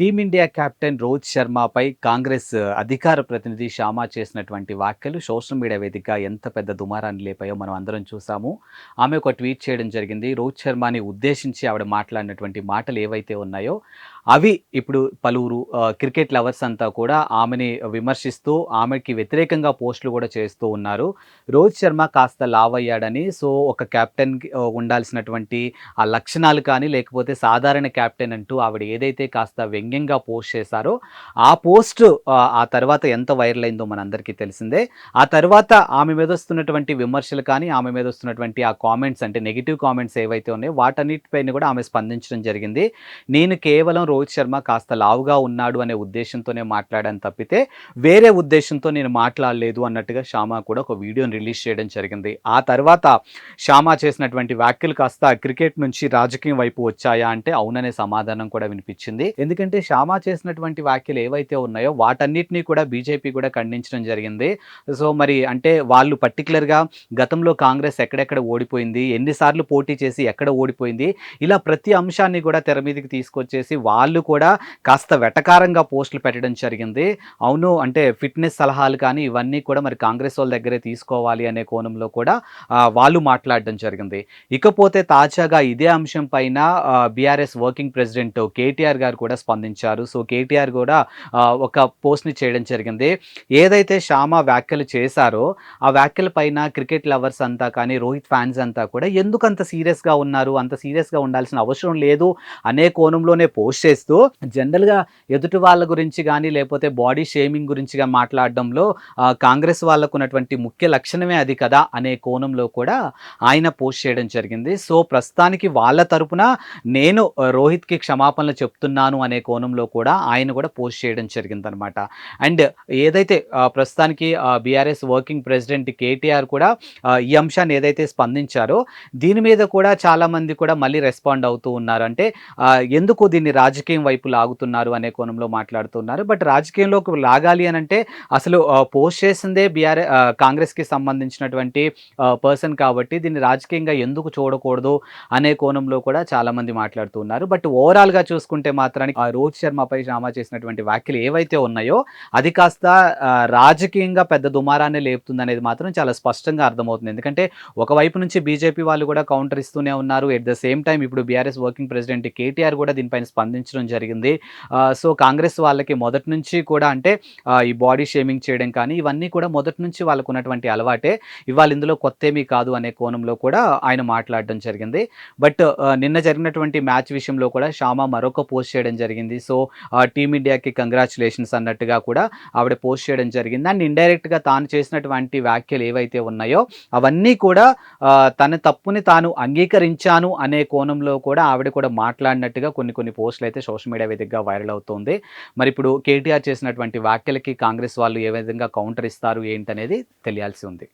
Team India captain Rohit శర్మపై కాంగ్రెస్ అధికార ప్రతినిధి షామా చేసినటువంటి వ్యాఖ్యలు సోషల్ మీడియా వేదికగా ఎంత పెద్ద దుమారాన్ని లేపాయో మనం అందరం చూసాము. ఆమె ఒక ట్వీట్ చేయడం జరిగింది. రోహిత్ శర్మని ఉద్దేశించి ఆవిడ మాట్లాడినటువంటి మాటలు ఏవైతే ఉన్నాయో అవి ఇప్పుడు పలువురు క్రికెట్ లవర్స్ అంతా కూడా ఆమెని విమర్శిస్తూ ఆమెకి వ్యతిరేకంగా పోస్టులు కూడా చేస్తూ ఉన్నారు. రోహిత్ శర్మ కాస్త లావ్ అయ్యాడని సో ఒక కెప్టెన్ ఉండాల్సినటువంటి ఆ లక్షణాలు కానీ లేకపోతే సాధారణ కెప్టెన్ అంటూ ఆవిడ ఏదైతే కాస్త వ్యంగ్యంగా పోస్ట్ చేశారో ఆ పోస్ట్ ఆ, ఆ తర్వాత ఎంత వైరల్ అయిందో మనందరికీ తెలిసిందే. ఆ తర్వాత ఆమె మీద వస్తున్నటువంటి విమర్శలు కానీ ఆమె మీద వస్తున్నటువంటి ఆ కామెంట్స్ అంటే నెగిటివ్ కామెంట్స్ ఏవైతే ఉన్నాయో వాటన్నిటిపైన కూడా ఆమె స్పందించడం జరిగింది. నేను కేవలం రోహిత్ శర్మ కాస్త లావుగా ఉన్నాడు అనే ఉద్దేశంతోనే మాట్లాడాను తప్పితే వేరే ఉద్దేశంతో నేను మాట్లాడలేదు అన్నట్టుగా శ్యామ కూడా ఒక వీడియోని రిలీజ్ చేయడం జరిగింది. ఆ తర్వాత శ్యామ చేసినటువంటి వ్యాఖ్యలు కాస్త క్రికెట్ నుంచి రాజకీయం వైపు వచ్చాయా అంటే అవుననే సమాధానం కూడా వినిపించింది. ఎందుకంటే శ్యామ చేసినటువంటి వ్యాఖ్యలు ఏవైతే ఉన్నాయో వాటన్నిటినీ కూడా బీజేపీ కూడా ఖండించడం జరిగింది. సో మరి అంటే వాళ్ళు పర్టికులర్గా గతంలో కాంగ్రెస్ ఎక్కడెక్కడ ఓడిపోయింది ఎన్నిసార్లు పోటీ చేసి ఎక్కడ ఓడిపోయింది ఇలా ప్రతి అంశాన్ని కూడా తెర మీదకి తీసుకొచ్చేసి వాళ్ళు కూడా కాస్త వెటకారంగా పోస్టులు పెట్టడం జరిగింది. అవును అంటే ఫిట్నెస్ సలహాలు కానీ ఇవన్నీ కూడా మరి కాంగ్రెస్ వాళ్ళ దగ్గరే తీసుకోవాలి అనే కోణంలో కూడా వాళ్ళు మాట్లాడడం జరిగింది. ఇకపోతే తాజాగా ఇదే అంశం పైన బీఆర్ఎస్ వర్కింగ్ ప్రెసిడెంట్ కేటీఆర్ గారు కూడా స్పందించారు. సో కేటీఆర్ కూడా ఒక పోస్ట్ని చేయడం జరిగింది. ఏదైతే షామా వ్యాఖ్యలు చేశారో ఆ వ్యాఖ్యల పైన క్రికెట్ లవర్స్ అంతా కానీ రోహిత్ ఫ్యాన్స్ అంతా కూడా ఎందుకు అంత సీరియస్గా ఉన్నారు అంత సీరియస్గా ఉండాల్సిన అవసరం లేదు అనే కోణంలోనే పోస్ట్ చేస్తూ జనరల్గా ఎదుటి వాళ్ళ గురించి కానీ లేకపోతే బాడీ షేమింగ్ గురించిగా మాట్లాడడంలో కాంగ్రెస్ వాళ్ళకు ఉన్నటువంటి ముఖ్య లక్షణమే అది కదా అనే కోణంలో కూడా ఆయన పోస్ట్ చేయడం జరిగింది. సో ప్రస్తుతానికి వాళ్ళ తరపున నేను రోహిత్కి క్షమాపణలు చెప్తున్నాను అనే కోణంలో కూడా ఆయన కూడా పోస్ట్ చేయడం జరిగిందనమాట. అండ్ ఏదైతే ప్రస్తుతానికి బీఆర్ఎస్ వర్కింగ్ ప్రెసిడెంట్ కేటీఆర్ కూడా ఈ అంశాన్ని ఏదైతే స్పందించారో దీని మీద కూడా చాలామంది కూడా మళ్ళీ రెస్పాండ్ అవుతూ ఉన్నారు. అంటే ఎందుకు దీన్ని రాజకీయం వైపు లాగుతున్నారు అనే కోణంలో మాట్లాడుతున్నారు. బట్ రాజకీయంలోకి లాగాలి అని అంటే అసలు పోస్ట్ చేసిందే బీఆర్ఎస్ కాంగ్రెస్కి సంబంధించినటువంటి పర్సన్ కాబట్టి దీన్ని రాజకీయంగా ఎందుకు చూడకూడదు అనే కోణంలో కూడా చాలామంది మాట్లాడుతున్నారు. బట్ ఓవరాల్గా చూసుకుంటే మాత్రానికి ఆ రోహిత్ శర్మపై డ్రామా చేసినటువంటి వ్యాఖ్యలు ఏవైతే ఉన్నాయో అది కాస్త రాజకీయంగా పెద్ద దుమారాన్ని లేపుతుంది అనేది మాత్రం చాలా స్పష్టంగా అర్థమవుతుంది. ఎందుకంటే ఒకవైపు నుంచి బీజేపీ వాళ్ళు కూడా కౌంటర్ ఇస్తూనే ఉన్నారు. ఎట్ ద సేమ్ టైం ఇప్పుడు బీఆర్ఎస్ వర్కింగ్ ప్రెసిడెంట్ కేటీఆర్ కూడా దీనిపైన స్పందించి ఆరోపించడం జరిగింది. సో కాంగ్రెస్ వాళ్ళకి మొదటి నుంచి కూడా అంటే ఈ బాడీ షేమింగ్ చేయడం కానీ ఇవన్నీ కూడా మొదటి నుంచి వాళ్ళకు ఉన్నటువంటి అలవాటే. ఇవాళ ఇందులో కొత్త ఏమీ కాదు అనే కోణంలో కూడా ఆయన మాట్లాడడం జరిగింది. బట్ నిన్న జరిగినటువంటి మ్యాచ్ విషయంలో కూడా షామా మరొక పోస్ట్ చేయడం జరిగింది. సో టీమిండియాకి కంగ్రాచులేషన్స్ అన్నట్టుగా కూడా ఆవిడ పోస్ట్ చేయడం జరిగింది. అండ్ ఇండైరెక్ట్గా తాను చేసినటువంటి వ్యాఖ్యలు ఏవైతే ఉన్నాయో అవన్నీ కూడా తన తప్పుని తాను అంగీకరించాను అనే కోణంలో కూడా ఆవిడ కూడా మాట్లాడినట్టుగా కొన్ని కొన్ని పోస్టులు అయితే సోషల్ మీడియా వేదికగా వైరల్ అవుతోంది. మరి ఇప్పుడు కేటీఆర్ చేసినటువంటి వ్యాఖ్యలకి కాంగ్రెస్ వాళ్ళు ఏ విధంగా కౌంటర్ ఇస్తారు ఏంటనేది తెలియాల్సి ఉంది.